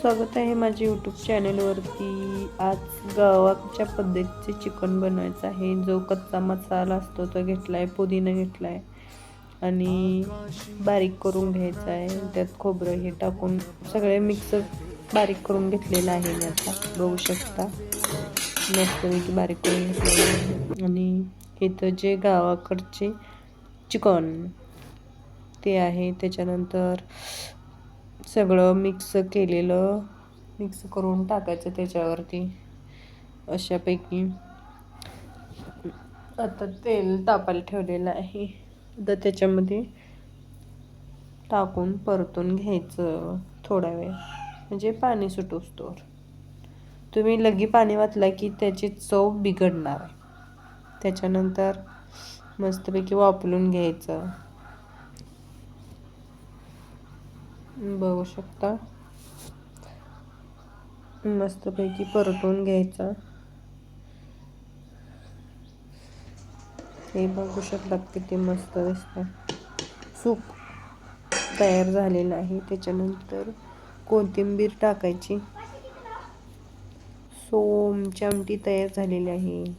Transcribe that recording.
स्वागत आहे माझ्या यूट्यूब चॅनलवरती आज गावाच्या पद्धतीचे चिकन बनवायचं आहे. जो कच्चा मसाला असतो तो घेतला आहे पुदिना घेतला आहे आणि बारीक करून घ्यायचा आहे. त्यात खोबरं हे टाकून सगळे मिक्स बारीक करून घेतलेलं आहे मी आता. बघू शकता. मस्तपैकी बारीक करून घेतलेलं आहे. आणि इथं जे गावाकडचे चिकन ते आहे. त्याच्यानंतर सगळं मिक्स केलेलं मिक्स करून टाकायचं त्याच्यावरती अशापैकी. आता तेल तापायला ठेवलेलं आहे. आता त्याच्यामध्ये टाकून परतून घ्यायचं थोडा वेळ. म्हणजे पाणी सुटोस्तोवर. तुम्ही लगी पाणी वाचला की त्याची चव बिघडणार आहे. त्याच्यानंतर मस्तपैकी वापरून घ्यायचं. बघू शकता. मस्तपैकी परतून घ्यायचा. हे बघू शकतात किती मस्त दिसतं सूप तयार झालेलं आहे त्याच्यानंतर कोथिंबीर टाकायची. सोमची आमटी तयार झालेली आहे.